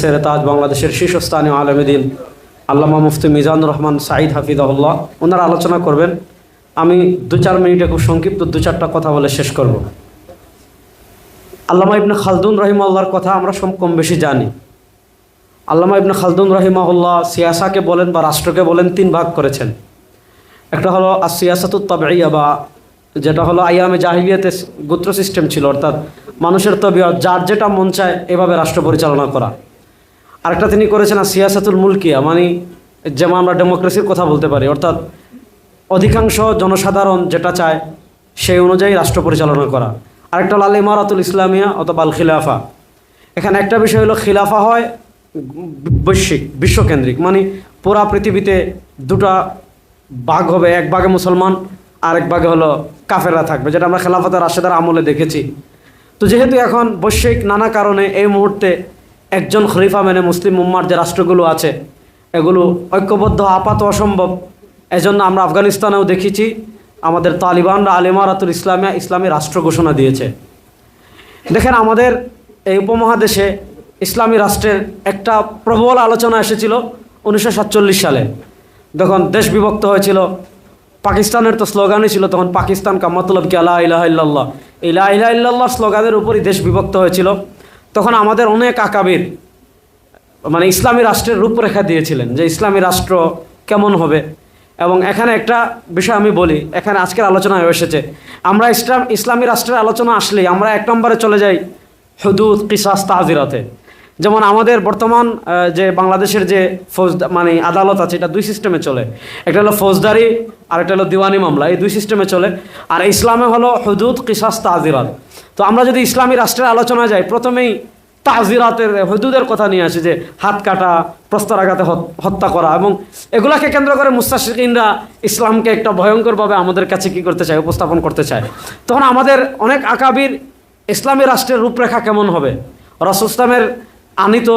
সেরে তাজ বাংলাদেশের শীর্ষস্থানীয় আলমদিন আল্লামা মুফতি মিজানুর রহমান সাঈদ হাফিজাহুল্লাহ, ওনারা আলোচনা করবেন। আমি দু চার মিনিটে খুব সংক্ষিপ্ত দু চারটা কথা বলে শেষ করব। আল্লামা ইবনে খালদুন রহিমাল্লাহর কথা আমরা সব কম বেশি জানি। আল্লামা ইবনে খালদুন রহিমাহুল্লাহ সিয়াসাকে বলেন বা রাষ্ট্রকে বলেন তিন ভাগ করেছেন। একটা হলো আর সিয়াসাতুত তাবেইয়া বা যেটা হলো আইয়ামে জাহিলিয়াতে গোত্র সিস্টেম ছিল, অর্থাৎ মানুষের তবিয়ত যার যেটা মন চায় এভাবে রাষ্ট্র পরিচালনা করা। আরেকটা তিনি করেছেন সিয়াসাতুল মুলকিয়া মানে যেমন আমরা ডেমোক্রেসির কথা বলতে পারি, অর্থাৎ অধিকাংশ জনসাধারণ যেটা চায় সেই অনুযায়ী রাষ্ট্র পরিচালনা করা। আরেকটা হলো আল ইমারাতুল ইসলামিয়া অথবা আল খিলাফা। এখানে একটা বিষয় হলো খিলাফা হয় বৈশ্বিক, বিশ্বকেন্দ্রিক মানে পুরা পৃথিবীতে দুটা ভাগ হবে, এক ভাগে মুসলমান, আরেক ভাগে হলো কাফেররা থাকবে, যেটা আমরা খেলাফতের রাশেদার আমলে দেখেছি। তো যেহেতু এখন বৈশ্বিক নানা কারণে এই মুহূর্তে একজন খলিফা মেনে মুসলিম উম্মার যে রাষ্ট্রগুলো আছে, এগুলো ঐক্যবদ্ধ, আপাত অসম্ভব। এজন্য আমরা আফগানিস্তানেও দেখেছি, আমাদের তালিবানরা আলিমারাতুল ইসলামিয়া ইসলামী রাষ্ট্র ঘোষণা দিয়েছে। দেখেন আমাদের এই উপমহাদেশে ইসলামী রাষ্ট্রের একটা প্রবল আলোচনা এসেছিল উনিশশো সাতচল্লিশ সালে। যখন দেশ বিভক্ত হয়েছিল, পাকিস্তানের তো স্লোগানই ছিল তখন পাকিস্তান কা মতলব কি আল্লাহ ইলাহ ইল্লাল্লাহ। ইলাহ ইলাহ স্লোগানের উপরই দেশ বিভক্ত হয়েছিল। তখন আমাদের অনেক আকাবির মানে ইসলামী রাষ্ট্রের রূপরেখা দিয়েছিলেন যে ইসলামী রাষ্ট্র কেমন হবে। এবং এখানে একটা বিষয় আমি বলি, এখানে আজকের আলোচনায় এসেছে। আমরা ইসলাম, ইসলামী রাষ্ট্রের আলোচনা আসলে আমরা এক নম্বরে চলে যাই হদুদ, কিসাস, তাজিরাতে। যেমন আমাদের বর্তমান যে বাংলাদেশের যে ফৌজ মানে আদালত আছে, এটা দুই সিস্টেমে চলে। একটা হলো ফৌজদারি আর একটা হলো দিওয়ানি মামলা। এই দুই সিস্টেমে চলে। আর ইসলামে হলো হদুদ, কিসাস তাজিরাত তো আমরা যদি ইসলামী রাষ্ট্রের আলোচনা যাই, প্রথমেই তাজিরাতের হদুদের কথা নিয়ে আসে যে হাত কাটা, প্রস্তরাঘাতে হত- হত্যা করা এবং এগুলাকে কেন্দ্র করে মুস্তাশিকিনরা ইসলামকে একটা ভয়ঙ্করভাবে আমাদের কাছে কি করতে চায়, উপস্থাপন করতে চায়। তখন আমাদের অনেক আকাবির ইসলামী রাষ্ট্রের রূপরেখা কেমন হবে? রসুল ইসলামের আনিত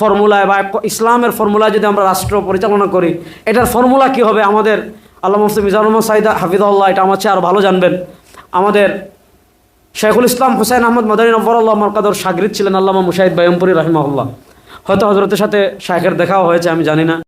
ফর্মুলায় বা ইসলামের ফর্মুলায় যদি আমরা রাষ্ট্র পরিচালনা করি, এটার ফর্মুলা কি হবে? আমাদের আল্লাহ মুফতি মিজানুর সাইদা হাফিদুল্লাহ এটা আমার চেয়ে আরও ভালো জানবেন। আমাদের শেখুল ইসলাম হুসাইন আহমদ মদানী নব্বরুল্লাহ মরকাদর সাগরিদ ছিলেন আল্লামা মুশাহিদ বায়মপুরি রহিমাহুল্লাহ। হয়তো হজরতের সাথে শাহের দেখাও হয়েছে, আমি জানি না।